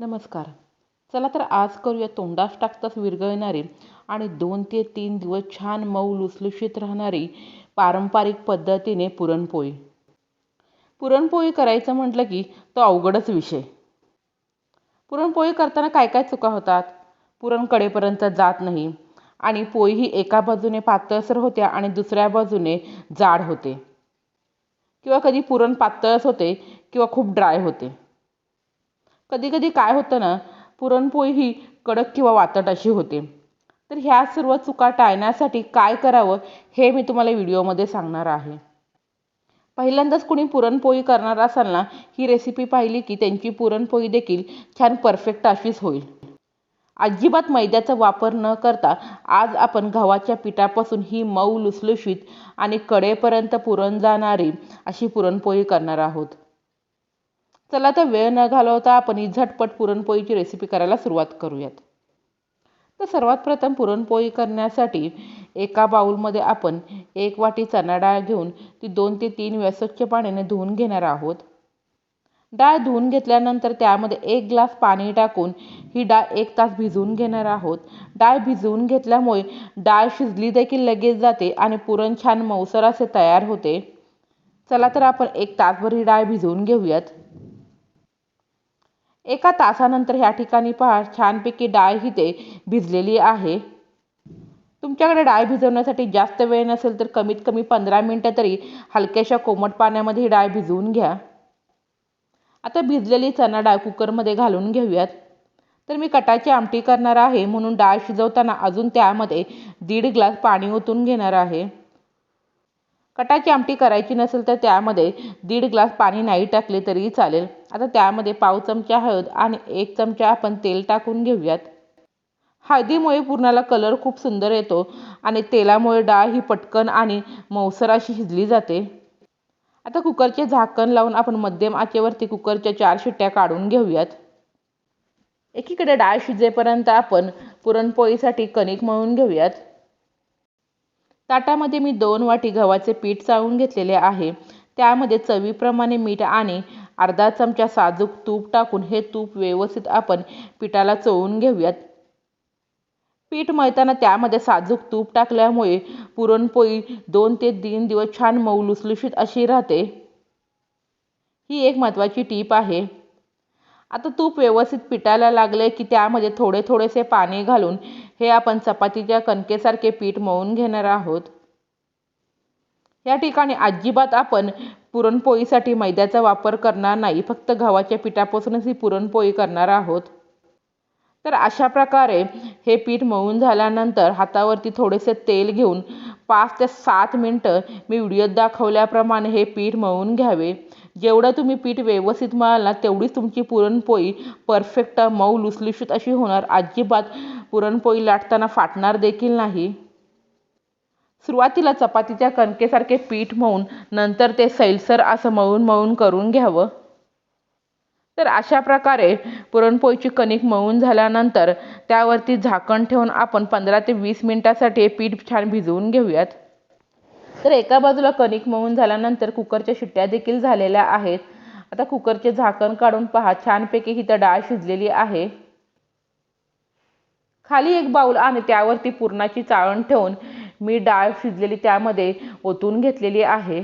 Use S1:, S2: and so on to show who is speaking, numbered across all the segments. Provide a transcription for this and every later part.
S1: नमस्कार. चला तर आज करूया तोंडास टाकताच विरघळणारी आणि दोन ते तीन दिवस छान मऊ लुसलुशीत राहणारी पारंपरिक पद्धतीने पुरणपोळी. पुरणपोळी करायचं म्हटलं की तो अवघडच विषय. पुरणपोळी करताना काय काय चुका होतात? पुरण कडेपर्यंत जात नाही आणि पोळी ही एका बाजूने पातळसर होत्या आणि दुसऱ्या बाजूने जाड होते. किंवा कधी पुरण पातळच होते किंवा खूप ड्राय होते. कधी कधी काय होतं ना पुरणपोळी ही कडक किंवा वातट अशी होते. तर ह्या सर्व चुका टाळण्यासाठी काय करावं हे मी तुम्हाला व्हिडिओमध्ये सांगणार आहे. पहिल्यांदाच कुणी पुरणपोळी करणार असाल ना ही रेसिपी पाहिली की त्यांची पुरणपोळी देखील छान परफेक्ट अशीच होईल. अजिबात मैद्याचा वापर न करता आज आपण गव्हाच्या पिठापासून ही मऊ लुसलुशीत आणि कडेपर्यंत पुरण जाणारी अशी पुरणपोळी करणार आहोत. चला तर वेळ न घालवता आपण ही झटपट पुरणपोळीची रेसिपी करायला सुरुवात करूयात. तर सर्वात प्रथम पुरणपोळी करण्यासाठी एका बाऊलमध्ये आपण एक वाटी चणा डाळ घेऊन ती दोन ते तीन वेळा स्वच्छ पाण्याने धुवून घेणार आहोत. डाळ धुवून घेतल्यानंतर त्यामध्ये एक ग्लास पाणी टाकून ही डाळ एक तास भिजवून घेणार आहोत. डाळ भिजवून घेतल्यामुळे डाळ शिजली देखील लगेच जाते आणि पुरण छान मऊसर असे तयार होते. चला तर आपण एक तासभर ही डाळ भिजवून घेऊयात. एका तासानंतर ह्या ठिकाणी पहा छानपैकी डाळ ही ते भिजलेली आहे. तुमच्याकडे डाळ भिजवण्यासाठी जास्त वेळ नसेल तर कमीत कमी पंधरा मिनटं तरी हलक्याशा कोमट पाण्यामध्ये ही डाळ भिजवून घ्या. आता भिजलेली चणा डाळ कुकरमध्ये घालून घेऊयात. तर मी कटाची आमटी करणार आहे म्हणून डाळ शिजवताना अजून त्यामध्ये दीड ग्लास पाणी ओतून घेणार आहे. कटाची आमटी करायची नसेल तर त्यामध्ये दीड ग्लास पाणी नाही टाकले तरीही चालेल. आता त्यामध्ये पाव चमचा हळद आणि एक चमचा आपण तेल टाकून घेऊयात. हळदीमुळे पुरणाला कलर खूप सुंदर येतो आणि तेलामुळे डाळ ही पटकन आणि मौसर अशी शिजली जाते. आता कुकरचे झाकण लावून आपण मध्यम आचेवरती कुकरच्या चार शिट्ट्या काढून घेऊयात. एकीकडे डाळ शिजेपर्यंत आपण पुरणपोळीसाठी कणिक मळून घेऊयात. ताटामध्ये मी दोन वाटी गव्हाचे पीठ चाळून घेतलेले आहे. त्यामध्ये चवीप्रमाणे मीठ आणि अर्धा चमचा साजूक तूप टाकून हे तूप व्यवस्थित आपण पिठाला चोळून घेऊयात. पीठ मळताना त्यामध्ये साजूक तूप टाकल्यामुळे पुरणपोळी दोन ते तीन दिवस छान मऊ लुसलुशीत अशी राहते. ही एक महत्त्वाची टीप आहे. आता तूप व्यवस्थित पिठाला लागले की त्यामध्ये थोडे थोडेसे पाणी घालून हे आपण चपातीच्या कणकेसारखे पीठ मळून घेणार आहोत. या ठिकाणी अजिबात आपण पुरणपोळीसाठी मैद्याचा वापर करणार नाही. फक्त गव्हाच्या पिठापासूनच ही पुरणपोळी करणार आहोत. तर अशा प्रकारे हे पीठ मळून झाल्यानंतर हातावरती थोडेसे तेल घेऊन पाच ते सात मिनटं मी व्हिडिओत दाखवल्याप्रमाणे हे पीठ मळून घ्यावे. जेवढं तुम्ही पीठ व्यवस्थित मळाल ना तेवढीच तुमची पुरणपोळी परफेक्ट मऊ लुसलुशीत अशी होणार. अजिबात पुरणपोळी लाटताना फाटणार देखील नाही. सुरुवातीला चपातीच्या कणकेसारखे पीठ मळून नंतर ते सैलसर असं मळून मळून करून घ्यावं. तर अशा प्रकारे पुरणपोळीची कणिक मळून झाल्यानंतर त्यावरती झाकण ठेवून आपण पंधरा ते वीस मिनटासाठी पीठ छान भिजवून घेऊयात. तर एका बाजूला कणिक मळून झाल्यानंतर कुकरच्या शिट्ट्या देखील झालेल्या आहेत. आता कुकरचे झाकण काढून पहा छानपैकी ही तर डाळ शिजलेली आहे. खाली एक बाऊल आणि त्यावरती पुरणाची चाळण ठेवून मी डाळ शिजलेली त्यामध्ये ओतून घेतलेली आहे.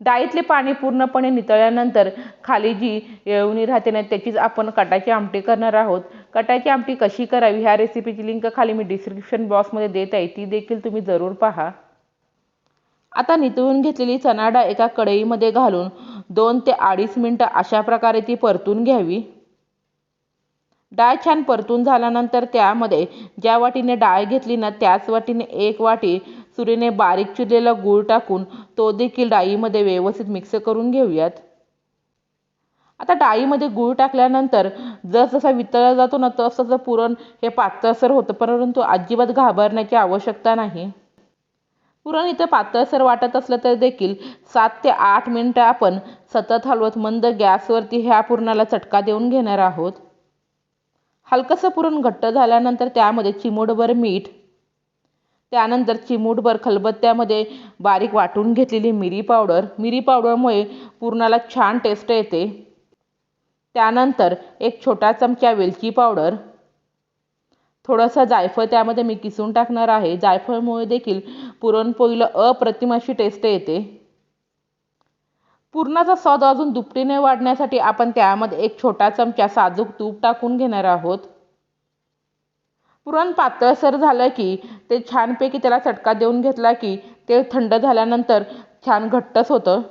S1: डाळीतले पाणी पूर्णपणे नितळल्यानंतर खाली जी येळवणी राहते ना त्याचीच आपण कटाची आमटी करणार आहोत. कटाची आमटी कशी करावी ह्या रेसिपीची लिंक खाली मी डिस्क्रिप्शन बॉक्समध्ये देत आहे. ती देखील तुम्ही जरूर पहा. आता नितळून घेतलेली चणा डाळ एका कढईमध्ये घालून दोन ते अडीच मिनटं अशा प्रकारे ती परतून घ्यावी. डाळ छान परतून झाल्यानंतर त्यामध्ये ज्या वाटीने डाळ घेतली ना त्याच वाटीने एक वाटी सुरीने बारीक चिरलेला गूळ टाकून तो देखील डाळीमध्ये व्यवस्थित मिक्स करून घेऊयात. आता डाळीमध्ये गूळ टाकल्यानंतर जसजसा वितळला जातो ना तसं पुरण हे पातळसर होतं परंतु अजिबात घाबरण्याची आवश्यकता नाही. पुरण इथं पातळसर वाटत असलं तर देखील सात ते आठ मिनटं आपण सतत हलवत मंद गॅसवरती ह्या पुरणाला चटका देऊन घेणार आहोत. हलकंसं पुरण घट्ट झाल्यानंतर त्यामध्ये चिमूटभर मीठ त्यानंतर चिमूटभर खलबत्त्यामध्ये बारीक वाटून घेतलेली मिरी पावडर. मिरी पावडरमुळे पुरणाला छान टेस्ट येते. त्यानंतर एक छोटा चमचा वेलची पावडर. थोडंसं जायफळ त्यामध्ये मी किसून टाकणार आहे. जायफळमुळे देखील पुरणपोळीला अप्रतिम अशी टेस्ट येते. पुरणाचा स्वाद अजून दुपटीने वाढण्यासाठी आपण त्यामध्ये एक छोटा चमचा साजूक तूप टाकून घेणार आहोत. पुरण पातळसर झालं की ते छानपैकी त्याला चटका देऊन घेतला की ते थंड झाल्यानंतर छान घट्टच होतं.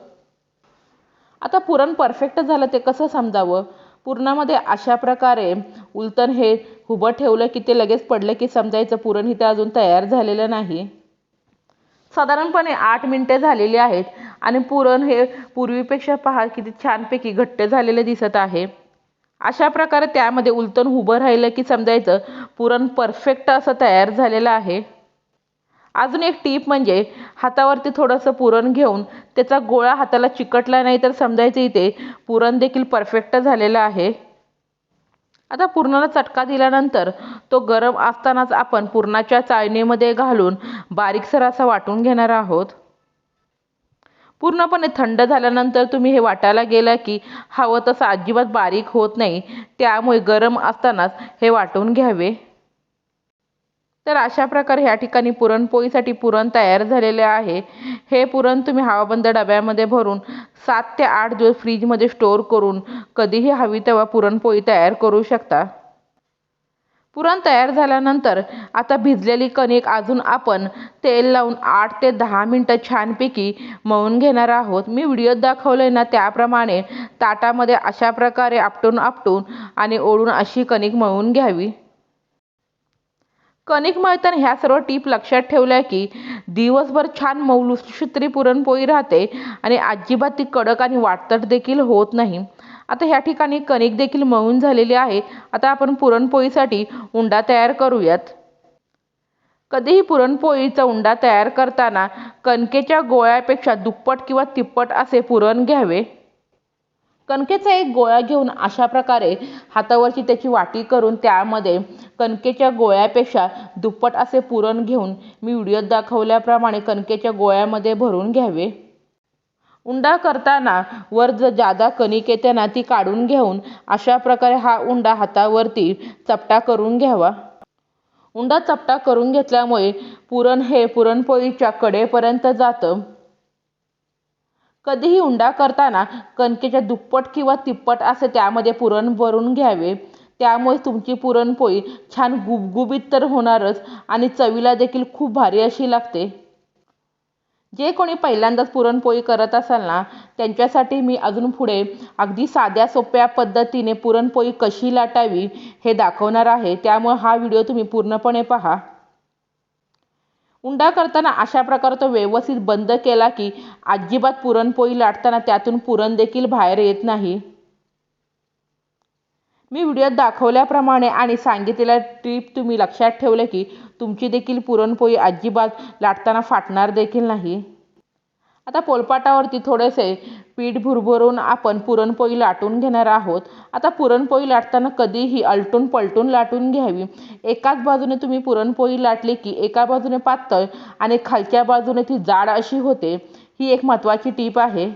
S1: आता पुरण परफेक्ट झालं ते कसं समजावं? पुरणामध्ये अशा प्रकारे उलतन हे उभं ठेवलं की ते लगेच पडलं की समजायचं पुरण इथे अजून तयार झालेलं नाही. साधारणपणे आठ मिनटे झालेली आहेत. आणि पुरण हे पूर्वीपेक्षा पहा किती छानपैकी घट्ट झालेले दिसत आहे. अशा प्रकारे त्यामध्ये उलटून उभं राहिलं की समजायचं पुरण परफेक्ट असं तयार झालेलं आहे. अजून एक टीप म्हणजे हातावरती थोडंसं पुरण घेऊन त्याचा गोळा हाताला चिकटला नाही तर समजायचं इथे पुरण देखील परफेक्ट झालेलं आहे. आता पुरणाला चटका दिल्यानंतर तो गरम असतानाच आपण पुरणाच्या चाळणीमध्ये घालून बारीकसर असा वाटून घेणार आहोत. पूर्णपणे थंड झाल्यानंतर तुम्ही हे वाटायला गेला की हवं तसं अजिबात बारीक होत नाही. त्यामुळे गरम असतानाच हे वाटून घ्यावे. तर अशा प्रकारे ह्या ठिकाणी पुरणपोळीसाठी पुरण तयार झालेले आहे. हे पुरण तुम्ही हवाबंद डब्यामध्ये भरून सात ते आठ दिवस फ्रीजमध्ये स्टोअर करून कधीही हवी तेव्हा पुरणपोळी तयार करू शकता. पुरण तयार झाल्यानंतर आता भिजलेली कणिक अजून आपण तेल लावून आठ ते दहा मिनटं छानपैकी मळून घेणार आहोत. मी व्हिडिओत दाखवलं आहे ना त्याप्रमाणे ताटामध्ये अशा प्रकारे आपटून आपटून आणि ओढून अशी कणिक मळून घ्यावी. कणिक मळताना ह्या सर्व टीप लक्षात ठेवल्या की दिवसभर छान मौलुसुत्री पुरणपोळी राहते आणि अजिबात ती कडक आणि वाटतट देखील होत नाही. आता ह्या ठिकाणी कणिक देखील मळून झालेली आहे. आता आपण पुरणपोळीसाठी उंडा तयार करूयात. कधीही पुरणपोळीचा उंडा तयार करताना कणकेच्या गोळ्यापेक्षा दुप्पट किंवा तिप्पट असे पुरण घ्यावे. कणकेचा एक गोळा घेऊन अशा प्रकारे हातावरची त्याची वाटी करून त्यामध्ये कणकेच्या गोळ्यापेक्षा दुप्पट असे पुरण घेऊन मी व्हिडिओत दाखवल्याप्रमाणे कणकेच्या गोळ्यामध्ये भरून घ्यावे. उंडा करताना वर जर जादा कणिक येते ना ती काढून घेऊन अशा प्रकारे हा उंडा हातावरती चपटा करून घ्यावा. उंडा चपटा करून घेतल्यामुळे पुरण हे पुरणपोळीच्या कडेपर्यंत जातं. कधीही उंडा करताना कणकेच्या दुप्पट किंवा तिप्पट असे त्यामध्ये पुरण भरून घ्यावे. त्यामुळे तुमची पुरणपोळी छान गुबगुबीत तर होणारच आणि चवीला देखील खूप भारी अशी लागते. जे कोणी पहिल्यांदाच पुरणपोळी करत असाल ना त्यांच्यासाठी मी अजून पुढे अगदी साध्या सोप्या पद्धतीने पुरणपोळी कशी लाटावी हे दाखवणार आहे. त्यामुळे हा व्हिडिओ तुम्ही पूर्णपणे पहा. उंडा करताना अशा प्रकारे तो व्यवस्थित बंद केला की अजिबात पुरणपोळी लाटताना त्यातून पुरण देखील बाहेर येत नाही. मी व्हिडिओत दाखवल्याप्रमाणे आणि सांगितलेल्या टीप तुम्ही लक्षात ठेवले की तुमची देखील पुरणपोळी अजिबात लाटताना फाटणार देखील नाही. आता पोलपाटावरती थोडेसे पीठ भुरभरून आपण पुरणपोळी लाटून घेणार आहोत. आता पुरणपोळी लाटताना कधीही अलटून पलटून लाटून घ्यावी. एकाच बाजूने तुम्ही पुरणपोळी लाटली की एका बाजूने पातळ आणि खालच्या बाजूने ती जाड अशी होते. ही एक महत्त्वाची टीप आहे.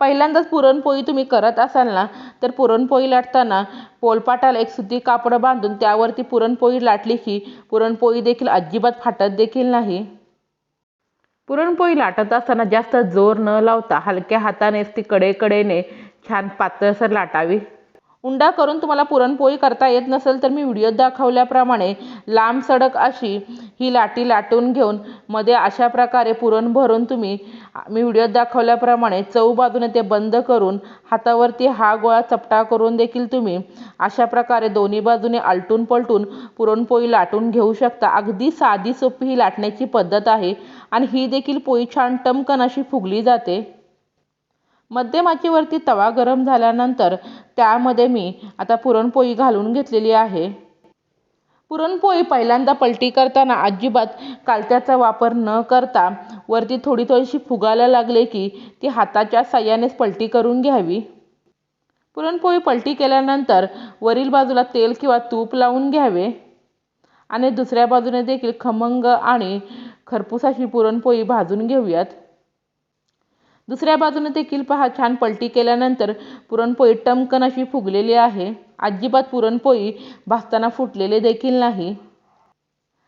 S1: पहिल्यांदाच पुरणपोळी तुम्ही करत असाल ना तर पुरणपोळी लाटताना पोलपाटाला एक सुती कापड बांधून त्यावरती पुरणपोळी लाटली की पुरणपोळी देखील अजिबात फाटत देखील नाही. पुरणपोळी लाटत असताना जास्त जोर न लावता हलक्या हातानेच ती कडेकडेने छान पातळसर लाटावी. उंडा करून तुम्हाला पुरणपोळी करता येत नसेल तर मी व्हिडिओत दाखवल्याप्रमाणे लांब सडक अशी ही लाटी लाटून घेऊन मध्ये अशा प्रकारे पुरण भरून तुम्ही मी व्हिडिओत दाखवल्याप्रमाणे चव बाजूने ते बंद करून हातावरती हा गोळा चपटा करून देखील तुम्ही अशा प्रकारे दोन्ही बाजूने आलटून पलटून पुरणपोळी लाटून घेऊ शकता. अगदी साधी सोपी ही लाटण्याची पद्धत आहे आणि ही देखील पोळी छान टमकन अशी फुगली जाते. मध्यमाचीवरती तवा गरम झाल्यानंतर त्यामध्ये मी आता पुरणपोळी घालून घेतलेली आहे. पुरणपोळी पहिल्यांदा पलटी करताना अजिबात कालत्याचा वापर न करता वरती थोडी थोडीशी फुगायला लागले की ती हाताच्या साह्यानेच पलटी करून घ्यावी. पुरणपोळी पलटी केल्यानंतर वरील बाजूला तेल किंवा तूप लावून घ्यावे. आणि दुसऱ्या बाजूने देखील खमंग आणि खरपूस अशी पुरणपोळी भाजून घेऊयात. दुसऱ्या बाजूने देखील पहा छान पलटी केल्यानंतर पुरणपोळी टमकन अशी फुगलेली आहे. अजिबात पुरणपोळी भाजताना फुटलेले देखील नाही.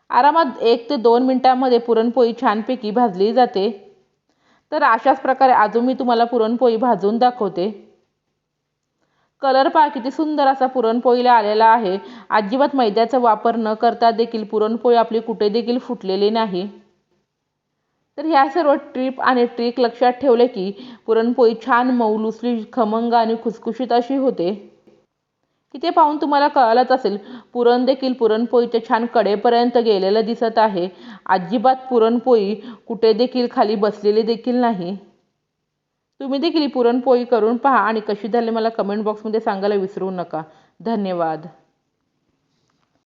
S1: आरामात एक ते दोन मिनटामध्ये पुरणपोळी छानपैकी भाजली जाते. तर अशाच प्रकारे अजून मी तुम्हाला पुरणपोळी भाजून दाखवते. कलर पहा किती सुंदर असा पुरणपोळीला आलेला आहे. अजिबात मैद्याचा वापर न करता देखील पुरणपोळी आपली कुठे देखील फुटलेली नाही. तर ह्या सर्व ट्रिप आणि ट्रिक लक्षात ठेवले की पुरणपोळी छान मऊ लुसली खमंग आणि खुसखुशीत अशी होते. की ते पाहून तुम्हाला कळालंच असेल पुरण देखील पुरणपोळीच्या छान कडेपर्यंत गेलेलं दिसत आहे. अजिबात पुरणपोळी कुठे देखील खाली बसलेली देखील नाही. तुम्ही देखील पुरणपोळी करून पहा आणि कशी झाली मला कमेंट बॉक्समध्ये सांगायला विसरू नका. धन्यवाद.